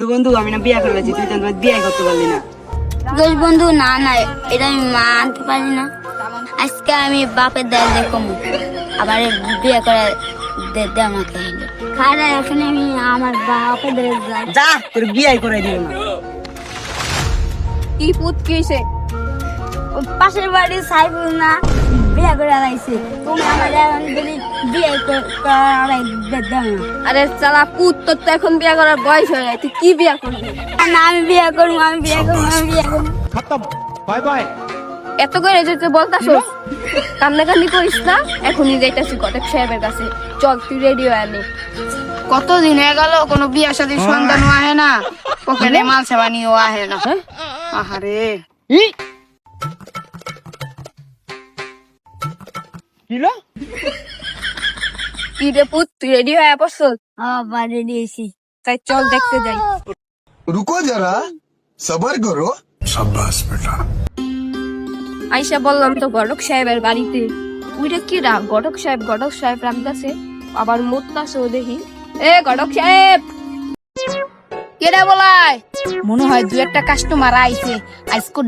তো বন্ধু আমি না বিয়ে করে তুই তো বিয়ে করতে পারলি না। দোষ বন্ধু না না এটা আমি মানতে পারি না। আজকে আমি বাপের দায় দেখো আবার বিয়ে করে দে দে আমাকে। খারা এখন আমি আমার বাপের দায় যা তোর বিয়ে করে দিও না কি পুত কি হইছে পাশের বাড়ি সাইবুল না? বিয়া করে আলাইছে। তুমি আমার এখন বলি বিয়ে করাই দেন আরে চালা পুত তোর তো এখন বিয়া করার বয়স হয়ে যায় কি বিয়া করবি? না আমি বিয়া করব আমি বিয়া করব আমি বিয়া খতম বাই বাই। এত করে যেতে করিস না? এখনই যাইতাছি কটক সাহেবের কাছে। চল তুই রেডি হয়ে আনি কতদিন হয়ে গেল কোনো বিয়া শাদীর হ্যাঁ। সন্তানও আহে না। পকেটে হ্যাঁ। মাল সেবানিও আহে না। হ্যাঁ। আহারে। কিলো? কিরে পুত তুই রেডি হয়ে পড়ছস আবার রেডি হইছি তাই চল দেখতে যাই। রুকো যারা সবার করো। সাব্বাস বেটা। আইসা বললাম তো গডক সাহেবের বাড়িতে। উইটা কি রা গডক সাহেব গডক সাহেব রামদাসে? আবার মোত্তাসেও দেখি। এ গডক সাহেব! কেডা বলাই? মনে হয় দু একটা কাস্টমার আইছে। আইসকো